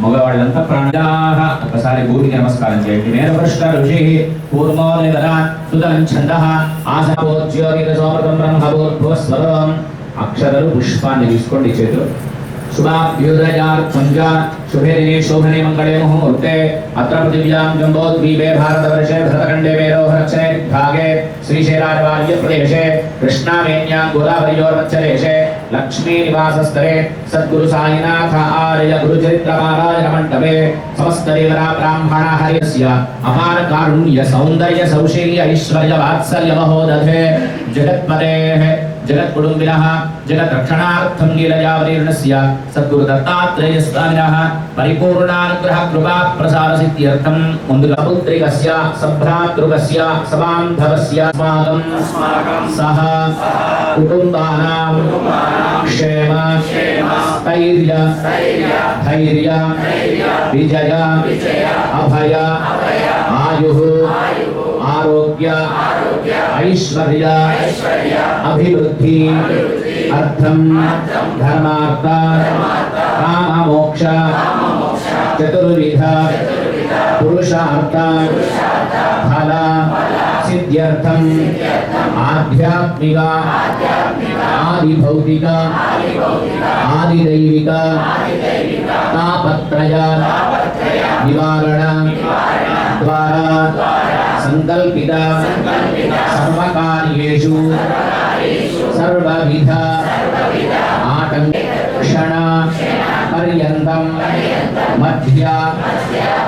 మగవాళ్ళంతా ప్రాణాహ ఒకసారి భూమికి నమస్కారం చేయండి. మేనపృష్ట ఋషి కూర్మోదర సుదం ఛంద ఆసోజ్యోతిరసోమృతం బ్రహ్మభూర్భువస్వరం. అక్షరలు పుష్పాన్ని తీసుకోండి చేతులు. చేతిలో శుభాభ్యుదయార్థంజ शुभे दिने शोभने मङ्गले मुहूर्ते। अत्र पृथिव्यां जम्बोद्वीपे भारतवर्षे भरतखण्डे मेरोहरक्षणे भागे श्रीशैलाटवार्यप्रदेशे कृष्णामेन्यां गोदावरीयोर्मच्छदेशे लक्ष्मीनिवासस्तरे सद्गुरुसायिनाथ आर्य गुरुचरित्रमारायणमण्डपे समस्तदेवता ब्राह्मणा हरिस्य अपारकारुण्यसौन्दर्यसौशील्य ऐश्वर्यवात्सल्यमहोदधे जगत्पतेः जगत कुटुंबिनः जगत रक्षणार्थं लीलयावतीर्णस्य जगत्कुटुम्बिनः, जगद्रक्षणार्थं नीलजावरीर्णस्य सद्गुरुदत्तात्रेयस्वामिनः परिपूर्णानुग्रहकृपा प्रसारसिद्ध्यर्थं मुन्दुलपुत्रिकस्य सभ्रातृकस्य समान्धवस्य अस्माकं सह कुटुम्बानां क्षेम, स्थैर्य, धैर्य, विजय, अभय, आयुः, आरोग्य ऐश्वर्य। अभिवृद्धि। अर्थम धर्मार्थ। काम मोक्ष चतुर्विध। पुरुषार्थ। फल। सिद्ध्यर्थम। आध्यात्मिक। आदि भौतिक आदि दैविक तापत्रय। निवारण। द्वारा। संकल्पिता। सर्वकार्येषु। सर्वविध। आटङ्क्षण पर्यन्तं। मध्या।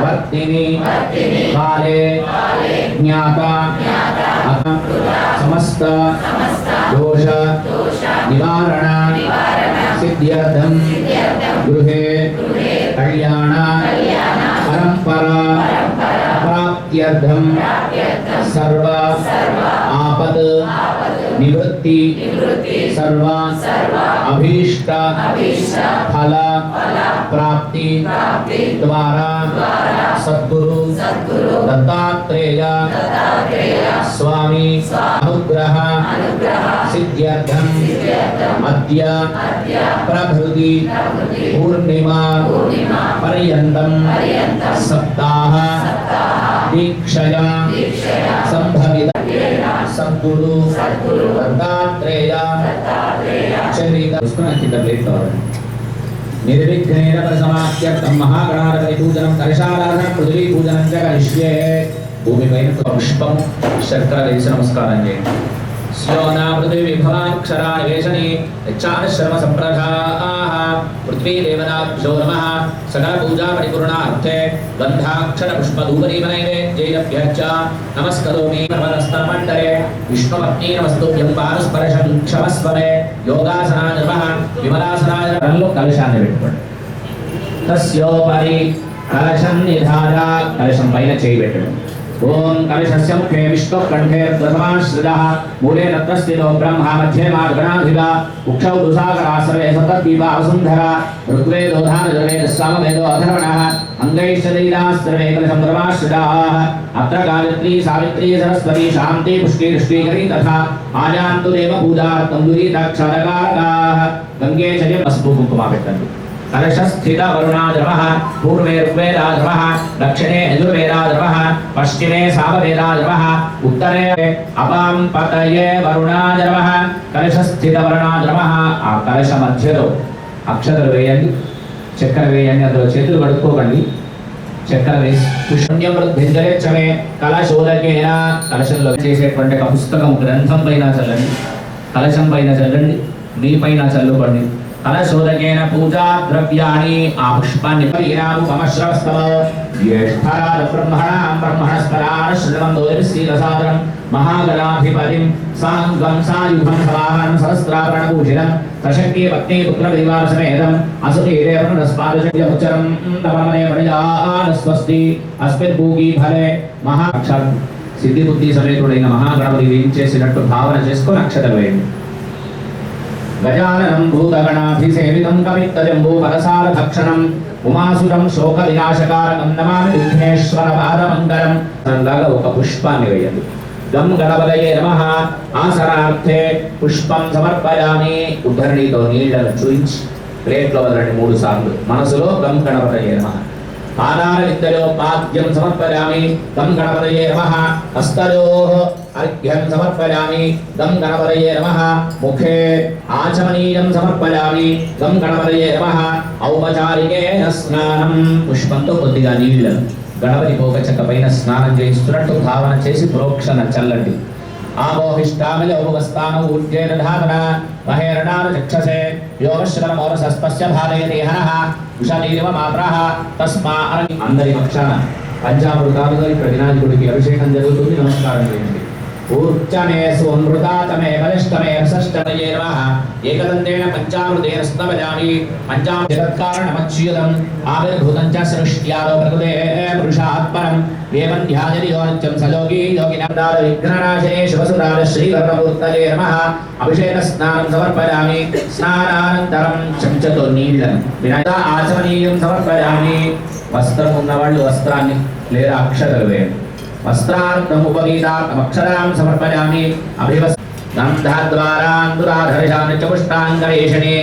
वर्तिनि। काले। ज्ञाता। समस्त। दोष। निवारण। सिद्ध्यर्थं। गृहे। कल्याण। परंपरा प्राप्त्यर्थं। sarva నివృత్తి సర్వ అభీష్ట ఫల ప్రాప్తి ద్వారా సద్గురు దత్తాత్రేయ స్వామి అనుగ్రహ సిద్ధ్యర్థం అద్య ప్రభృతి పూర్ణిమ పర్యంతం సప్తాహ దీక్షయా సంభవిత సద్గురు దత్తాత్రేయ కింద ప్లేట్ కావాలి. నిర్విఘ్నేన ప్రసమాప్త్యర్థం మహాగణాధిపతి పూజనం కలశారాధన పృథివీ పూజనం చ కరిష్యే. భూమిపైన పుష్పం శర్కర వేసి నమస్కారం చేయండి. స్యోనా పృథివీ విభవాక్షరాన్ని వేషని యచ్చాన శర్మ సంప్రదాః పృథ్వీ దేవతాభ్యో నమః సకల పూజా పరిపూర్ణార్థే గంధాక్షర పుష్ప ధూపదీప నైవేద్యేభ్య చ నమస్కరోమి పరస్తమండరే విష్ణుపత్ని నమస్తుభ్యం పారస్పర్శం క్షమస్వరే యోగాసనాయ నమః విమలాసనాయ నమః కలశాన్ని పెట్టుకోండి తస్యోపరి కలశం నిధార కలశం పైన చేయి పెట్టడం ओम कविशस्य मुखे विष्णु कंठे प्रथमाश्रितः मूले रत्नस्थितो ब्रह्मा मध्ये मार गणा धिला उक्षव दुसागर आश्रय सतत पीवा असुंधरा रुद्रे दोधान मार्गणाधिरा उक्षौ दुसागरासवे अधरणा वसुन्धरा ऋग्वेदोधानद्रवे सामवेदो कल अङ्गैश्चरीरास्त्रवे कलशम्भ्रमाश्रिताः अत्र गायत्री, सावित्री, सरस्वती शांति पुष्टि शान्ति पुष्टिर्ष्टिकरी तथा आजान्तु देवभूतार्थं दुरीतक्षरकारकाः गङ्गे चर्यमस्तु कुङ्कुमाभिट्टन्ति దేవ పూజార్థం దురీతాక్షరకారకాः గంగే చర్య పసుపు కుంకుమ పెట్టండి కలశస్థిత వరుణాద్రవః పూర్వే ఋగ్వేదాద్రవः దక్షిణే పశ్చిమే ఉత్తరే అపాం పతయే వరుణాద్రవः కలశస్థిత వరుణాద్రవः ఆ కలశ మధ్యలో అక్షతలు వేయండి చక్కెర వేయండి అందులో చేతులు కడుక్కోకండి చక్కెర వేసి పుష్ణ్యం వృద్ధించలేచ్చమే కలశోదకేన కలశంలో చేసేటువంటి ఒక పుస్తకం గ్రంథం పైన చల్లండి కలశం పైన చల్లండి మీ పైన చల్లుకోండి। కలశోదకేన పూజా ద్రవ్యాన్ని ఆ పుష్పాన్ని పరిరాముపమశ్రవస్తవ జ్యేష్ఠరాజ బ్రహ్మణాం బ్రహ్మణస్పరాణ శ్రుతం దోదరిశ్రీరసాదరం మహాగణాధిపతిం సాంగం సాయుధం సవాహనం సహస్రాభరణభూషితం సశక్తి పత్ని పుత్ర పరివార సమేతం అసురీరే వరుణస్పాదశక్యముచ్చరం నవమనే స్వస్తి అస్మిన్ భూగి ఫలే మహాక్షాత్ సిద్ధిబుద్ధి సమేతుడైన మహాగణపతి వేయించేసినట్టు భావన చేసుకొని అక్షతలు వేయండి గజాననం భూతగణాభిసేవితం కవిత్తజంబూ భక్షణం ఉమాసురం శోక వినాశకారకం నమామి విఘ్నేశ్వర పాదమంగళం అలాగా ఒక పుష్పాన్ని వేయండి గం గణపతయే నమ. ఆసనార్థే పుష్పం సమర్పయామి. ఉద్ధరణితో నీళ్ళను చూయించి. ప్లేట్లో వదలండి మూడు సార్లు. మనసులో గం గణపతయే నమ. పాదాల పాద్యం సమర్పయామి తం గణపతయే నమ. హస్తలో అర్ఘ్యం సమర్పయామి తం గణపతయే నమ. ముఖే ఆచమనీయం సమర్పయామి తం గణపతయే నమ. ఔపచారికే స్నానం. పుష్పంతో కొద్దిగా నీళ్ళు. గణపతి పోకచక్క పైన స్నానం చేయిస్తున్నట్టు భావన చేసి ప్రోక్షణ చల్లండి. ఆమోహిష్టామిల ఉపవస్థాన ఊర్జేన ధారణ మహేరణాన చక్షసే. అందరి పక్షాన పంచామృతాలుగా ఇక్కడ వినాయకుడికి అభిషేకం జరుగుతుంది. నమస్కారం చేయండి. ఊర్చమే సుమృతాతమే బలిష్టమే షష్టమయే నమః ఏకదంతేన పంచామృతేన స్తవజామి పంచామృత జగత్కారణమచ్యుతం ఆవిర్భూతం చ సృష్ట్యాదో ప్రకృతే పురుషాత్పరం ఏవం ధ్యాయతి యోనిత్యం సలోకి యోగినాదార విఘ్ననాశనే శివసురాల శ్రీకర్ణమూర్తయే నమః అభిషేక స్నానం సమర్పయామి స్నానానంతరం చెంచతో నీళ్ళను వినాయక ఆచమనీయం సమర్పయామి వస్త్రం ఉన్నవాళ్ళు వస్త్రాన్ని లేదా అక్షతలు వేయండి वस्त्रान्तमुपवीतान्तमक्षरां समर्पयामि। अभिवस् गन्धद्वारान्तुराधर्षानि चतुष्टाङ्गरेषणे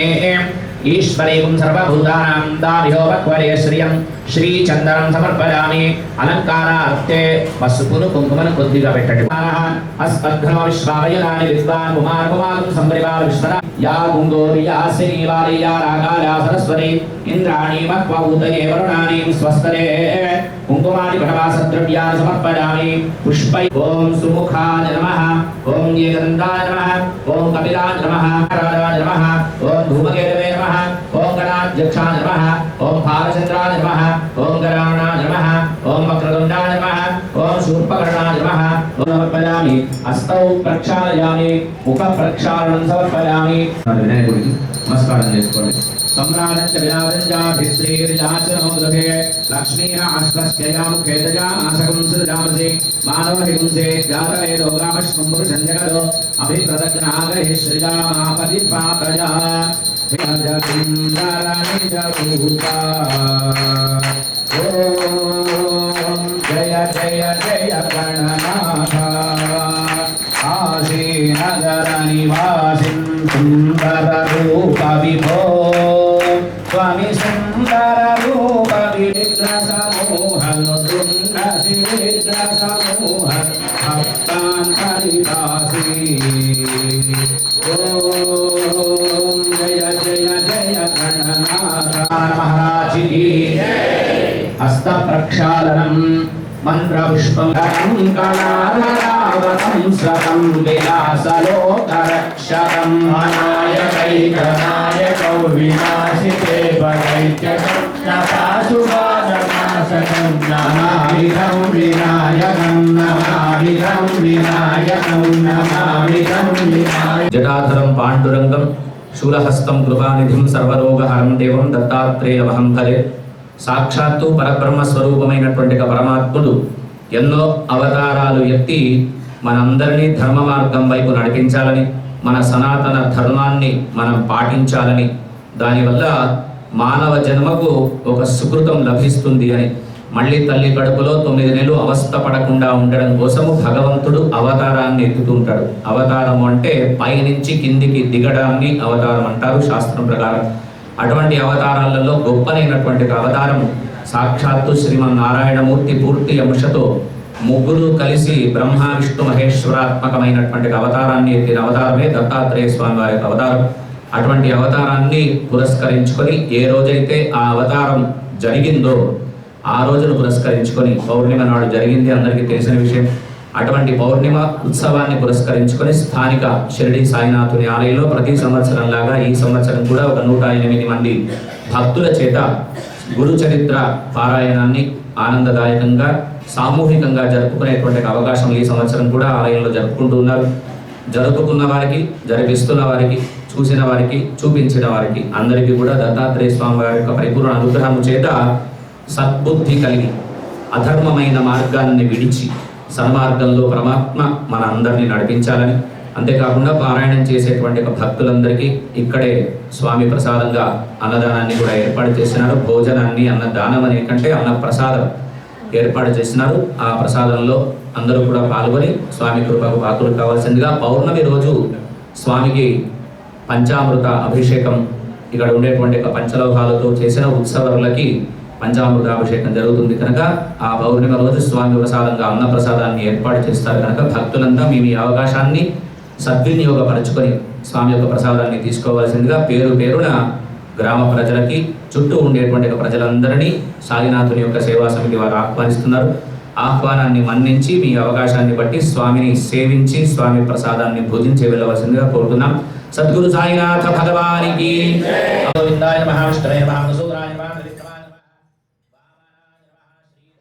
ఈశ్వరీం సర్వభూతానాం దామిహోపక్వరే శ్రియం శ్రీచందనం సమర్పయామి అలంకారార్థే పసుపును కుంకుమను కొద్దిగా పెట్టండి అస్మద్ఘ్నమ విశ్వావయనాని విద్వాన్ కుమార్ కుమారం సంపరివార విశ్వర యా గుంగోరి యా శ్రీవాలి యా రాగాయా సరస్వతి ఇంద్రాణి మక్వ ఉదయే వరుణాని స్వస్తరే కుంకుమాది పటవాస ద్రవ్యాన్ని సమర్పయామి పుష్పై ఓం సుముఖాయ నమః ఓం ఏకందాయ నమః ఓం కపిలాయ నమః రాజాయ నమః ఓం ధూమకేతవే నమః ఓం గణాధ్యక్షాయ నమః ఓం భాలచంద్రాయ నమః ఓం గరాణాయ నమః ఓం వక్రతుండాయ నమః ఓం శూర్పకర్ణాయ నమః ఓం సమర్పయామి హస్తౌ ప్రక్షాళయామి ముఖ ప్రక్షాళనం సమర్పయామి వినాయకుడికి నమస్కారం చేసుకోండి सम्राजञ्च विराजञ्चाभिश्रीर्याचनो गृहे लक्ष्मीराश्वस्यया मुखे दजामासकं सृजामसि मानवहिंसे जातवेदो रामश्वं నిజభూతా ఓం జయ జయ జయ గణనాథ ఆశీనగర నివాసిం సుందర రూప విభో స్వామి సుందర రూప వివిద్ర సమూహం దుండ శివిద్ర సమూహం భక్తాంతరిదాసీ మహారాజికి హస్త ప్రక్షాళనం మంత్రపుష్పం కళాధరావతంసరం విలాసలోకరక్షరం నాయకైకనాయకౌ వినాశితే పరైత్యకృష్ణపాశుపాదనాశకం నమామిదం వినాయకం నమామిదం వినాయకం నమామిదం వినాయకం జటాధరం పాండురంగం శూలహస్తం కృపానిధిం సర్వరోగహరం దేవం దత్తాత్రేయవహం కలే సాక్షాత్తు పరబ్రహ్మ స్వరూపమైనటువంటి పరమాత్ముడు ఎన్నో అవతారాలు ఎత్తి మనందరినీ ధర్మ మార్గం వైపు నడిపించాలని మన సనాతన ధర్మాన్ని మనం పాటించాలని దానివల్ల మానవ జన్మకు ఒక సుకృతం లభిస్తుంది అని మళ్ళీ తల్లి కడుపులో తొమ్మిది నెలలు అవస్థ పడకుండా ఉండడం కోసము భగవంతుడు అవతారాన్ని ఎత్తుతుంటాడు. అవతారం అంటే పైనుంచి కిందికి దిగడాన్ని అవతారం అంటారు శాస్త్రం ప్రకారం. అటువంటి అవతారాలలో గొప్పనైనటువంటి అవతారము అవతారం సాక్షాత్తు శ్రీమన్నారాయణమూర్తి పూర్తి అంశతో ముగ్గురు కలిసి బ్రహ్మ విష్ణు మహేశ్వరాత్మకమైనటువంటి అవతారాన్ని ఎత్తిన అవతారమే దత్తాత్రేయ స్వామి వారి అవతారం. అటువంటి అవతారాన్ని పురస్కరించుకొని ఏ రోజైతే ఆ అవతారం జరిగిందో ఆ రోజును పురస్కరించుకొని పౌర్ణిమ నాడు జరిగింది అందరికీ తెలిసిన విషయం. అటువంటి పౌర్ణిమ ఉత్సవాన్ని పురస్కరించుకొని స్థానిక షిరిడి సాయినాథుని ఆలయంలో ప్రతి సంవత్సరం లాగా ఈ సంవత్సరం కూడా ఒక నూట ఎనిమిది మంది భక్తుల చేత గురు చరిత్ర పారాయణాన్ని ఆనందదాయకంగా సామూహికంగా జరుపుకునేటువంటి అవకాశం ఈ సంవత్సరం కూడా ఆలయంలో జరుపుకుంటూ ఉన్నారు. జరుపుకున్న వారికి జరిపిస్తున్న వారికి చూసిన వారికి చూపించిన వారికి అందరికీ కూడా దత్తాత్రేయ స్వామి వారి యొక్క పరిపూర్ణ అనుగ్రహము చేత సద్బుద్ధి కలిగి అధర్మమైన మార్గాన్ని విడిచి సన్మార్గంలో పరమాత్మ మన అందరినీ నడిపించాలని. అంతేకాకుండా పారాయణం చేసేటువంటి ఒక భక్తులందరికీ ఇక్కడే స్వామి ప్రసాదంగా అన్నదానాన్ని కూడా ఏర్పాటు చేసినారు. భోజనాన్ని అన్నదానం అనే కంటే అన్న ప్రసాదం ఏర్పాటు చేసినారు. ఆ ప్రసాదంలో అందరూ కూడా పాల్గొని స్వామి కృపకు పాత్రలు కావాల్సిందిగా పౌర్ణమి రోజు స్వామికి పంచామృత అభిషేకం ఇక్కడ ఉండేటువంటి పంచలోహాలతో చేసిన ఉత్సవాలకి పంచామృతాభిషేకం జరుగుతుంది కనుక ఆ పౌర్ణిమ రోజు స్వామి ప్రసాదంగా అన్న ప్రసాదాన్ని ఏర్పాటు చేస్తారు కనుక భక్తులంతా మేము ఈ అవకాశాన్ని సద్వినియోగపరచుకొని స్వామి యొక్క ప్రసాదాన్ని తీసుకోవాల్సిందిగా పేరు పేరున గ్రామ ప్రజలకి చుట్టూ ఉండేటువంటి ప్రజలందరినీ సాయినాథుని యొక్క సేవా సమితి వారు ఆహ్వానిస్తున్నారు. ఆహ్వానాన్ని మన్నించి మీ అవకాశాన్ని బట్టి స్వామిని సేవించి స్వామి ప్రసాదాన్ని భుజించి వెళ్ళవలసిందిగా కోరుతున్నాం. సద్గురు సాయినాథ భగవానికి గోవిందాయ నమః విష్ణవే